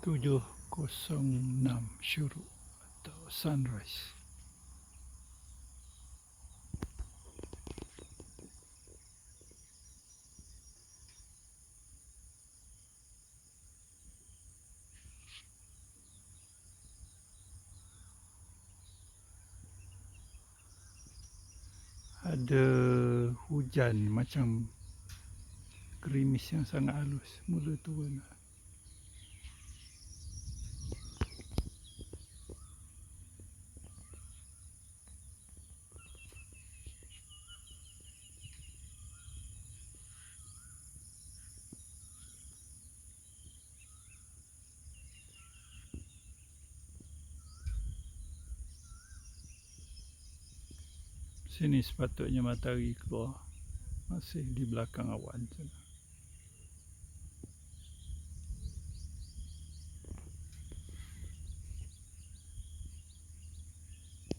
706 syuruk atau sunrise. Ada hujan macam gerimis yang sangat halus mula turun. Sini sepatutnya matahari keluar. Masih di belakang awan sana.